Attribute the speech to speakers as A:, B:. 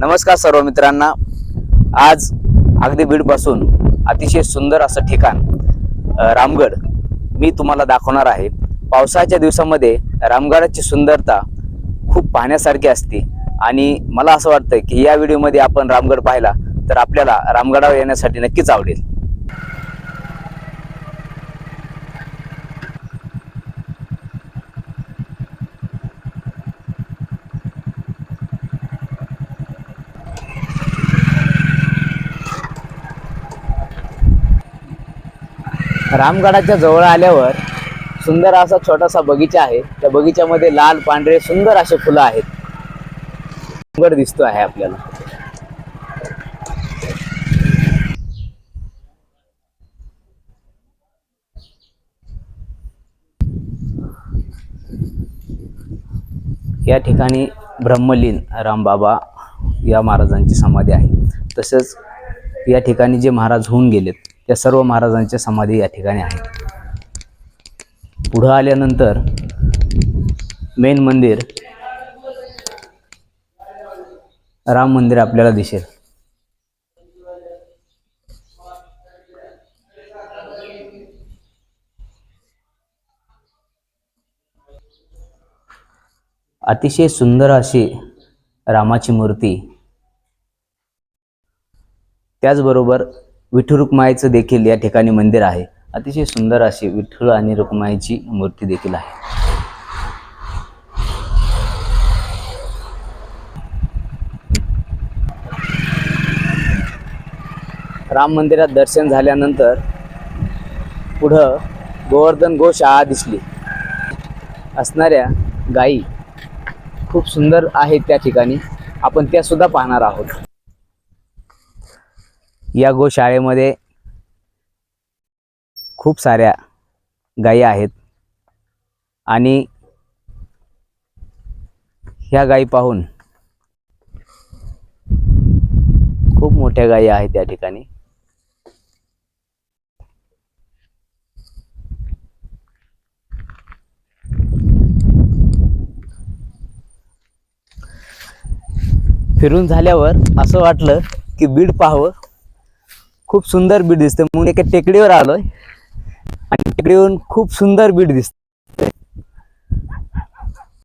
A: नमस्कार सर्व मित्रांना. आज अगदी बीडपासून अतिशय सुंदर असं ठिकाण रामगड मी तुम्हाला दाखवणार आहे. पावसाच्या दिवसामध्ये रामगडाची सुंदरता खूप पाहण्यासारखी असते आणि मला असं वाटतं की या व्हिडिओमध्ये आपण रामगड पाहिला तर आपल्याला रामगडावर येण्यासाठी नक्कीच आवडेल. रामगडाच्या जवळ आल्यावर सुंदर असा छोटासा बगीचा आहे. त्या बगीच्यामध्ये लाल पांढरे सुंदर असे फुलं आहेत. रामगड दिसतो आहे आपल्याला. या ठिकाणी ब्रह्मलीन रामबाबा या महाराजांची समाधी आहे. तसेच या ठिकाणी जे महाराज होऊन गेलेत त्या सर्व महाराजांच्या समाधी या ठिकाणी आहेत पुढं आल्यानंतर मेन मंदिर राम मंदिर आपल्याला दिसेल. अतिशय सुंदर अशी रामाची मूर्ती. त्याचबरोबर विठ्ठल रुक्माईचं देखील या ठिकाणी मंदिर आहे. अतिशय सुंदर अशी विठ्ठल आणि रुक्माईची मूर्ती देखील आहे. राम मंदिरात दर्शन झाल्यानंतर पुढं गोवर्धन गोशाळा दिसली. असणाऱ्या गायी खूप सुंदर आहेत त्या ठिकाणी. आपण त्या सुद्धा पाहणार आहोत. या गोशाळेमध्ये खूप साऱ्या गायी आहेत. आणि ह्या गायी पाहून खूप मोठ्या गायी आहेत त्या ठिकाणी. फिरून झाल्यावर असं वाटलं की बीड पाहावं. खूप सुंदर बीड दिसते म्हणून एका टेकडीवर आलोय. आणि टेकडीवरून खूप सुंदर बीड दिसते